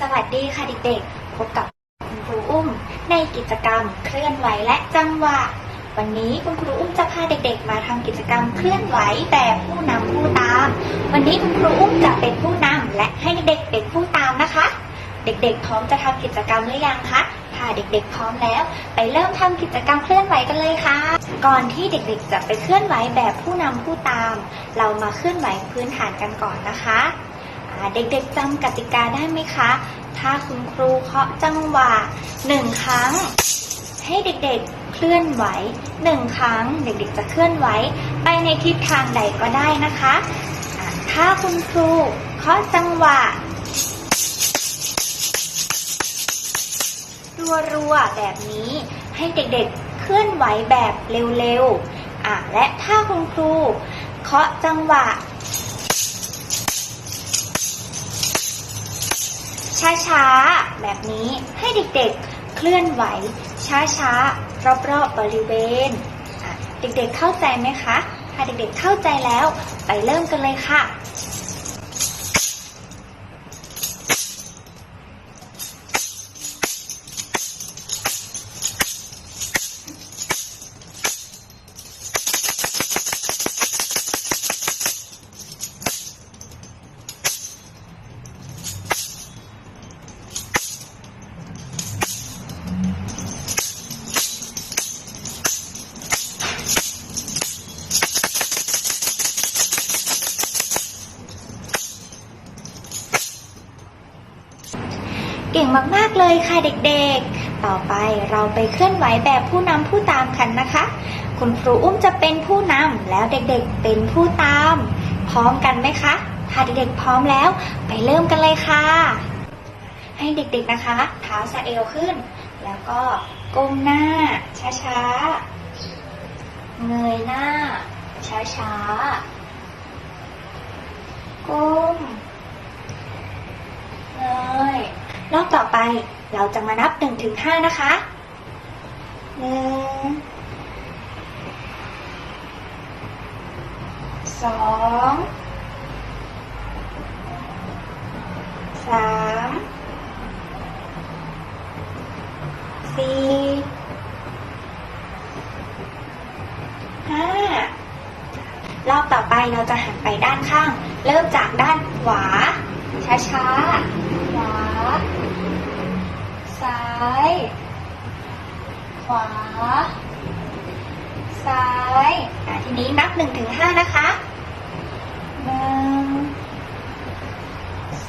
สวัสดีค่ะเด็กๆ พบกับคุณครูอุ้ม ในกิจกรรมเคลื่อนไหวและจังหวะ วันนี้คุณครูอุ้มจะพาเด็กๆ มาทำกิจกรรมเคลื่อนไหวแบบผู้นำผู้ตาม วันนี้คุณครูอุ้มจะเป็นผู้นำและให้เด็กๆเป็นผู้ตามนะคะ เด็กๆ พร้อมจะทำกิจกรรมหรือยังคะถ้าเด็กๆ พร้อมแล้ว ไปเริ่มทำกิจกรรมเคลื่อนไหวกันเลยค่ะ ก่อนที่เด็กๆ จะไปเคลื่อนไหวแบบผู้นำผู้ตาม เรามาเคลื่อนไหวพื้นฐานกันก่อนนะคะ เด็กๆจำกติกาได้ไหมคะ ถ้าคุณครูเคาะจังหวะหนึ่งครั้ง ให้เด็กๆเคลื่อนไหวหนึ่งครั้ง เด็กๆจะเคลื่อนไหว ไปในทิศทางใดก็ได้นะคะอ่าถ้าคุณครูเคาะจังหวะรัวๆแบบนี้ให้เด็กๆเคลื่อนไหวแบบเร็วๆอะและถ้าคุณครูเคาะจังหวะ ช้าๆ แบบนี้ให้เด็กๆ เคลื่อนไหว ช้าๆ รอบๆ บริเวณ เด็กๆ เข้าใจไหมคะ ถ้าเด็กๆ เข้าใจแล้ว ไปเริ่มกันเลยค่ะ เก่งมาก ๆ เลยค่ะเด็กๆ ต่อไปเราไปเคลื่อนไหวแบบผู้นำผู้ตามกันนะคะ คุณครูอุ้มจะเป็นผู้นำแล้วเด็กๆเป็นผู้ตาม พร้อมกันไหมคะ ถ้าเด็กๆพร้อมแล้วไปเริ่มกันเลยค่ะ ให้เด็กๆนะคะ เท้าสะเอวขึ้น แล้วก็ก้มหน้า ช้าๆ เงยหน้า ช้าๆ ก้ม เงย รอบต่อไปเราจะมานับหนึ่งถึงห้านะคะหนึ่งสองสามสี่ห้ารอบต่อไปเราจะหันไปด้านข้าง เริ่มจากด้านขวาช้าๆ ซ้าย ขวา ซ้ายทีนี้นับหนึ่งถึงห้านะคะหนึ่ง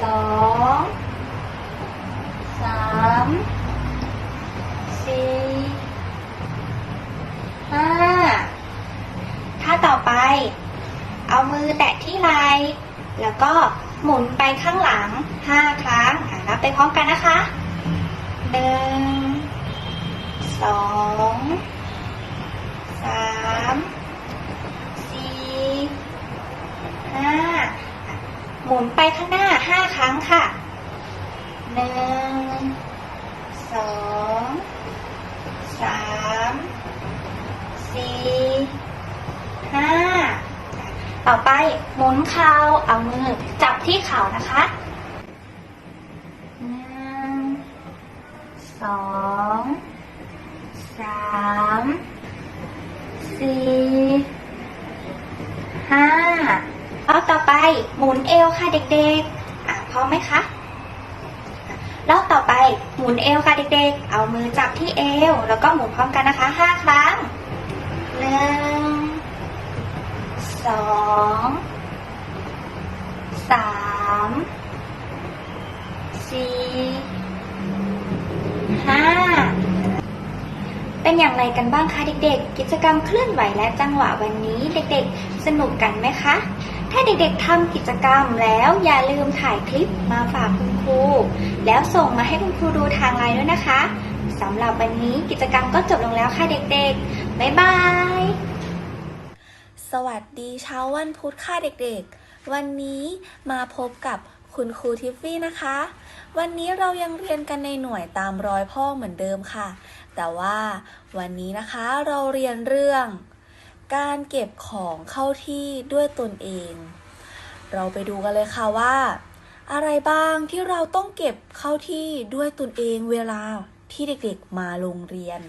สองสามสี่ห้าถ้าต่อไป เอามือแตะที่ไหล่แล้วก็หมุนไปข้างหลังห้าครั้ง นับไปพร้อมกันนะคะหนึ่งสองสามสี่ห้าหมุนไปข้างหน้าห้าครั้งค่ะหนึ่งสองสามสี่ห้าต่อไปหมุนเข่าเอามือจับที่เข่านะคะหนึ่ง สองสามสี่ห้าเอาต่อไปหมุนเอวค่ะเด็กๆอะพร้อมไหมคะรอบต่อไปหมุนเอวค่ะเด็กๆ เอามือจับที่เอว แล้วก็หมุนพร้อมกันนะคะห้าครั้งหนึ่งสองสามสี่ห้า เป็นอย่างไรกันบ้างคะเด็กๆ กิจกรรมเคลื่อนไหวและจังหวะวันนี้เด็กๆ สนุกกันไหมคะ ถ้าเด็กๆทำกิจกรรมแล้วอย่าลืมถ่ายคลิปมาฝากคุณครู แล้วส่งมาให้คุณครูดูทางไลน์ด้วยนะคะสำหรับวันนี้กิจกรรมก็จบลงแล้วค่ะเด็กๆ บ๊ายบาย สวัสดีเช้าวันพุธค่ะเด็กๆ วันนี้มาพบกับคุณครูทิฟฟี่นะคะ วันนี้เรายังเรียนกันในหน่วยตามรอยพ่อเหมือนเดิมค่ะ แต่ว่าวันนี้นะคะเราเรียนเรื่อง การเก็บของเข้าที่ด้วยตนเอง เราไปดูกันเลยค่ะว่า อะไรบ้างที่เราต้องเก็บเข้าที่ด้วยตนเองเวลาที่เด็กๆมาโรงเรียน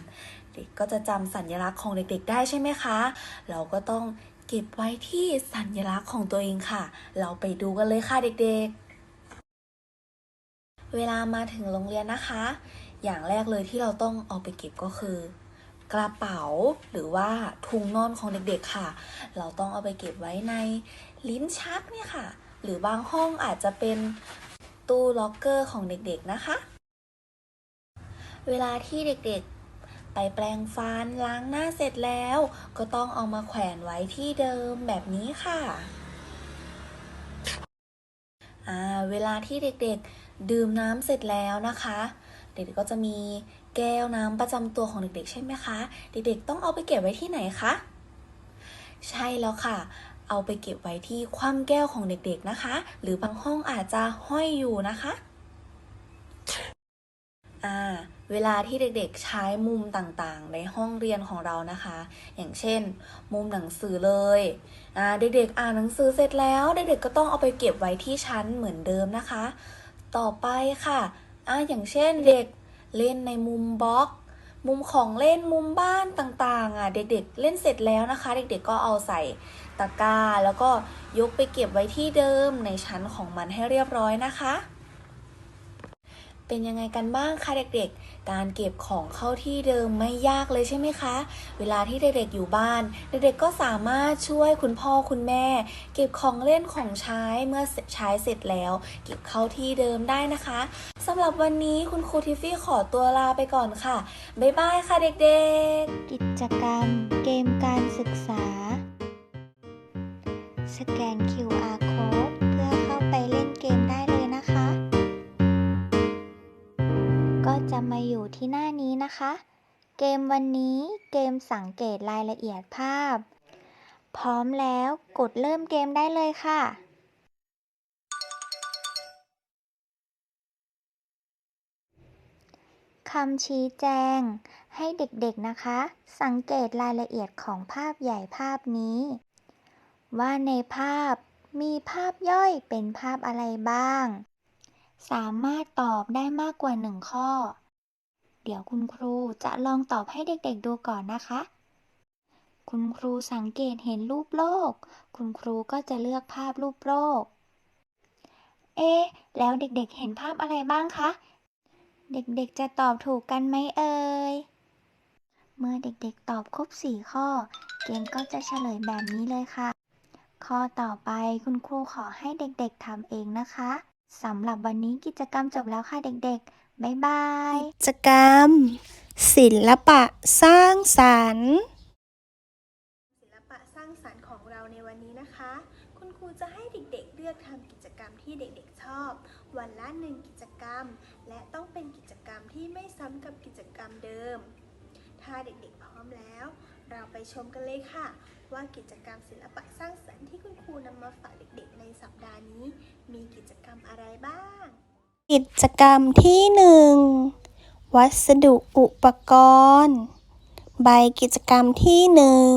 เด็กก็จะจำสัญลักษณ์ของเด็กๆ ได้ใช่ไหมคะ เราก็ต้องเก็บไว้ที่สัญลักษณ์ของตัวเองค่ะ เราไปดูกันเลยค่ะเด็กๆ เวลามาถึงโรงเรียนนะคะ อย่างแรกเลยที่เราต้องเอาไปเก็บก็คือกระเป๋าหรือว่าถุงนอนของเด็กๆค่ะ เราต้องเอาไปเก็บไว้ในลิ้นชักเนี่ยค่ะ หรือบางห้องอาจจะเป็นตู้ล็อกเกอร์ของเด็กๆนะคะ เวลาที่เด็กๆ ไปแปรงฟันล้างหน้าเสร็จแล้ว ก็ต้องเอามาแขวนไว้ที่เดิมแบบนี้ค่ะอ่าเวลาที่เด็กๆ ดื่มน้ำเสร็จแล้วนะคะ เด็กๆก็จะมีแก้วน้ำประจำตัวของเด็กๆ ใช่ไหมคะ เด็กๆ ต้องเอาไปเก็บไว้ที่ไหนคะ ใช่แล้วค่ะ เอาไปเก็บไว้ที่คว่ำแก้วของเด็กๆนะคะ หรือบางห้องอาจจะห้อยอยู่นะคะอ่าเวลาที่เด็กๆใช้มุมต่างๆ ในห้องเรียนของเรานะคะ อย่างเช่น มุมหนังสือเลยอ่าเด็กๆอ่านหนังสือเสร็จแล้ว เด็กๆก็ต้องเอาไปเก็บไว้ที่ชั้นเหมือนเดิมนะคะ ต่อไปค่ะ อ่าอย่างเช่นเด็กเล่นในมุมบล็อก มุมของเล่นมุมบ้านต่างๆอะเด็กๆ เล่นเสร็จแล้วนะคะ เด็กๆก็เอาใส่ตะกร้า แล้วก็ยกไปเก็บไว้ที่เดิมในชั้นของมันให้เรียบร้อยนะคะ เป็นยังไงกันบ้างคะเด็กๆ การเก็บของเข้าที่เดิมไม่ยากเลยใช่ไหมคะ เวลาที่เด็กๆอยู่บ้าน เด็กๆก็สามารถช่วยคุณพ่อคุณแม่ เก็บของเล่นของใช้เมื่อใช้เสร็จแล้ว เก็บเข้าที่เดิมได้นะคะสำหรับวันนี้คุณครูทิฟฟี่ขอตัวลาไปก่อนค่ะ บ๊ายบายค่ะเด็กๆ กิจกรรม เกมการศึกษา สแกน QR จะมาอยู่ที่หน้านี้นะคะ เกมวันนี้เกมสังเกตรายละเอียดภาพ พร้อมแล้วกดเริ่มเกมได้เลยค่ะคำชี้แจง ให้เด็กๆนะคะ สังเกตรายละเอียดของภาพใหญ่ภาพนี้ ว่าในภาพมีภาพย่อยเป็นภาพอะไรบ้าง สามารถตอบได้มากกว่าหนึ่งข้อ เดี๋ยวคุณครูจะลองตอบให้เด็กๆดูก่อนนะคะ คุณครูสังเกตเห็นรูปโลก คุณครูก็จะเลือกภาพรูปโลก เอ๊แล้วเด็กๆเห็นภาพอะไรบ้างคะ เด็กๆจะตอบถูกกันไหมเอ่ย เมื่อเด็กๆตอบครบ4ข้อ เกมก็จะเฉลยแบบนี้เลยค่ะ ข้อต่อไปคุณครูขอให้เด็กๆทำเองนะคะ สำหรับวันนี้กิจกรรมจบแล้วค่ะเด็กๆ บ๊ายบาย กิจกรรม ศิลปะสร้างสรรค์ ศิลปะสร้างสรรค์ของเราในวันนี้นะคะ คุณครูจะให้เด็กๆ เลือกทำกิจกรรมที่เด็กๆชอบ วันละหนึ่งกิจกรรม และต้องเป็นกิจกรรมที่ไม่ซ้ำกับกิจกรรมเดิม ถ้าเด็กๆพร้อมแล้ว เราไปชมกันเลยค่ะ ว่ากิจกรรมศิลปะสร้างสรรค์ที่คุณครูนำมาฝากเด็กๆ ในสัปดาห์นี้ มีกิจกรรมอะไรบ้าง กิจกรรมที่หนึ่งวัสดุอุปกรณ์ ใบกิจกรรมที่หนึ่ง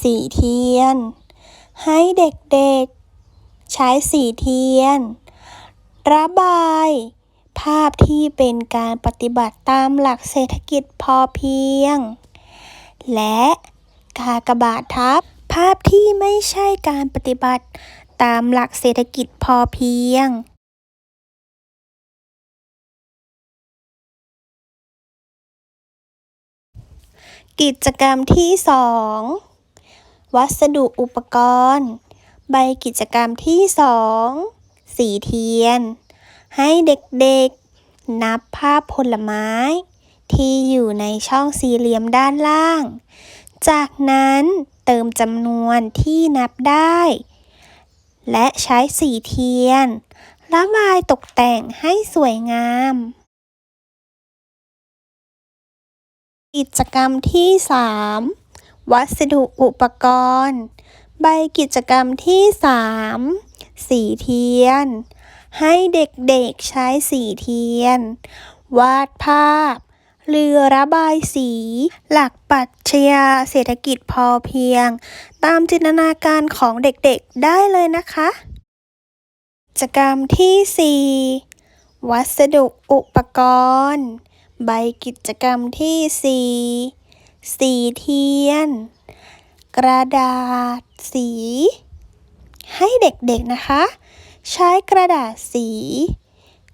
สีเทียน ให้เด็กๆ ใช้สีเทียน ระบาย ภาพที่เป็นการปฏิบัติตามหลักเศรษฐกิจพอเพียง และกากบาททับ ภาพที่ไม่ใช่การปฏิบัติตามหลักเศรษฐกิจพอเพียงกิจกรรมที่สองวัสดุอุปกรณ์ ใบกิจกรรมที่สองสีเทียน ให้เด็กๆ นับภาพผลไม้ ที่อยู่ในช่องสี่เหลี่ยมด้านล่าง จากนั้นเติมจำนวนที่นับได้ และใช้สีเทียน ระบายตกแต่งให้สวยงาม กิจกรรมที่ 3 วัสดุอุปกรณ์ ใบกิจกรรมที่ 3 สีเทียน ให้เด็กๆใช้สีเทียน วาดภาพ เรือระบายสี หลักปรัชญาเศรษฐกิจพอเพียง ตามจินตนาการของเด็กๆได้เลยนะคะจกรรมที่ 4 วัสดุอุปกรณ์ ใบกิจกรรมที่ 4 สีเทียน กระดาษสี ให้เด็กๆนะคะ ใช้กระดาษสี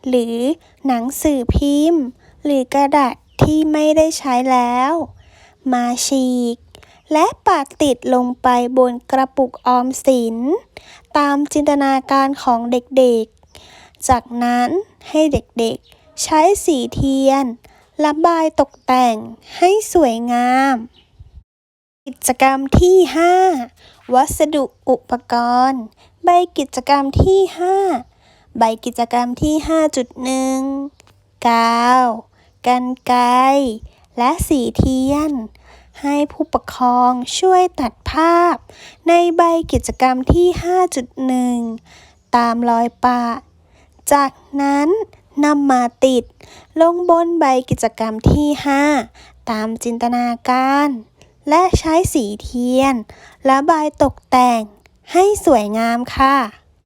หรือหนังสือพิมพ์ หรือกระดาษ ที่ไม่ได้ใช้แล้ว มาฉีก และปาดติดลงไปบนกระปุกออมสิน ตามจินตนาการของเด็กๆ จากนั้นให้เด็กๆ ใช้สีเทียนระบายตกแต่งให้สวยงาม กิจกรรมที่ 5 วัสดุอุปกรณ์ ใบกิจกรรมที่ 5 ใบกิจกรรมที่ 5.1กาว กันไกรและสีเทียน ให้ผู้ปกครองช่วยตัดภาพ ในใบกิจกรรมที่ 5.1 ตามรอยปะ จากนั้นนำมาติด ลงบนใบกิจกรรมที่ 5 ตามจินตนาการ และใช้สีเทียนระใบตกแต่งให้สวยงามค่ะ